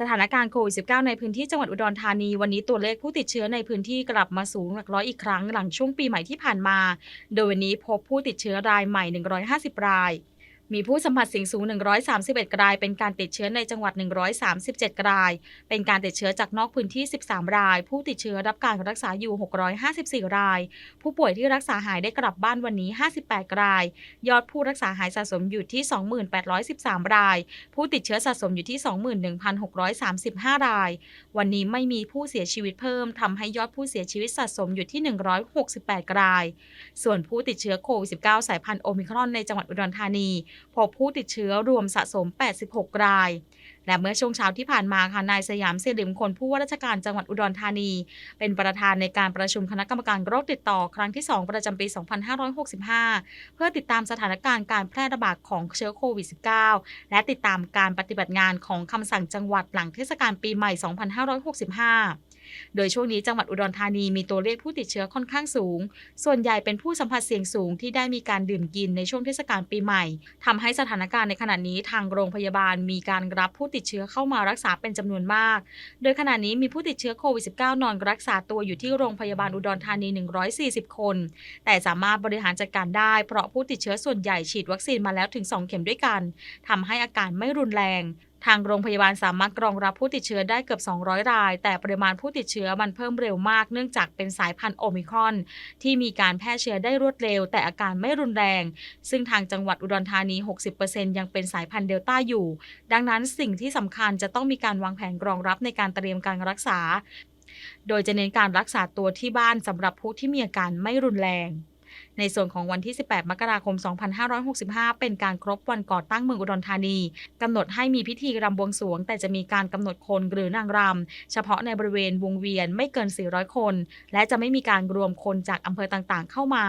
สถานการณ์โควิด -19 ในพื้นที่จังหวัดอุดรธานี วันนี้ตัวเลขผู้ติดเชื้อในพื้นที่กลับมาสูงหลักร้อยอีกครั้งหลังช่วงปีใหม่ที่ผ่านมา โดยวันนี้พบผู้ติดเชื้อรายใหม่ 150 ราย มีผู้สัมผัสเสี่ยงสูง 131 ราย เป็นการติดเชื้อในจังหวัด 137 ราย เป็นการติดเชื้อจากนอกพื้นที่ 13 ราย ผู้ติดเชื้อรับการรักษาอยู่ 654 ราย ผู้ป่วยที่รักษาหายได้กลับบ้านวันนี้ 58 ราย ยอดผู้รักษาหายสะสมอยู่ที่ 2813 ราย ผู้ติดเชื้อสะสมอยู่ที่ 21,635 ราย วันนี้ไม่มีผู้เสียชีวิตเพิ่มทำให้ยอดผู้เสียชีวิตสะสมอยู่ที่ 168 ราย ส่วนผู้ติดเชื้อโควิด -19 สายพันธุ์โอมิครอนในจังหวัดอุดรธานีพบผู้ติดเชื้อรวมสะสม 86 ราย และเมื่อช่วงเช้าที่ผ่านมาค่ะนายสยามเสริมคนผู้ว่าราชการจังหวัดอุดรธานี เป็นประธานในการประชุมคณะกรรมการโรคติดต่อครั้งที่ 2 ประจำปี 2565 เพื่อติดตามสถานการณ์การแพร่ระบาดของเชื้อโควิด -19 และติดตามการปฏิบัติงานของคำสั่งจังหวัดหลังเทศกาลปีใหม่ 2565โดยช่วงนี้จังหวัดอุดรธานีมีตัวเลขผู้ติดเชื้อค่อนข้างสูง ส่วนใหญ่เป็นผู้สัมผัสเสี่ยงสูงที่ได้มีการดื่มกินในช่วงเทศกาลปีใหม่ทำให้สถานการณ์ในขณะนี้ทางโรงพยาบาลมีการรับผู้ติดติดเชื้อเข้ามารักษาเป็นจำนวนมาก โดยขณะนี้มีผู้ติดเชื้อโควิด -19 นอนรักษาตัวอยู่ที่โรงพยาบาลอุดรธานี 140 คน แต่สามารถบริหารจัดการได้ เพราะผู้ติดเชื้อส่วนใหญ่ฉีดวัคซีนมาแล้วถึง 2 เข็มด้วยกันทำให้อาการไม่รุนแรง ทางโรงพยาบาลสามารถรองรับผู้ติดเชื้อได้เกือบ 200 ราย แต่ปริมาณผู้ติดเชื้อมันเพิ่มเร็วมาก เนื่องจากเป็นสายพันธุ์โอมิครอน ที่มีการแพร่เชื้อได้รวดเร็ว แต่อาการไม่รุนแรง ซึ่งทางจังหวัดอุดรธานี 60%ยังเป็นสายพันธุ์เดลต้าอยู่ ดังนั้นสิ่งที่สำคัญจะต้องมีการวางแผนรองรับในการเตรียมการรักษา โดยจะเน้นการรักษาตัวที่บ้านสำหรับผู้ที่มีอาการไม่รุนแรง ในส่วนของวันที่ 18 มกราคม 2565 เป็นการครบวันก่อตั้งเมืองอุดรธานีกำหนดให้มีพิธีรำบวงสรวง แต่จะมีการกำหนดคนหรือนางรำเฉพาะในบริเวณวงเวียนไม่เกิน 400 คน และจะไม่มีการรวมคนจากอำเภอต่างๆ เข้ามา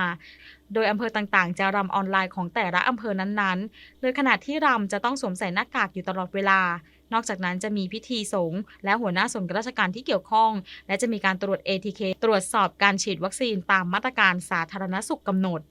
โดยอำเภอต่างๆ จะรำออนไลน์ของแต่ละอำเภอนั้นๆ โดยขณะที่รำจะต้องสวมใส่หน้ากากอยู่ตลอดเวลา นอกจากนั้นจะมีพิธีสงฆ์และหัวหน้าส่วนราชการที่เกี่ยวข้อง และจะมีการตรวจ ATK ตรวจสอบการฉีดวัคซีนตามมาตรการสาธารณสุขกำหนด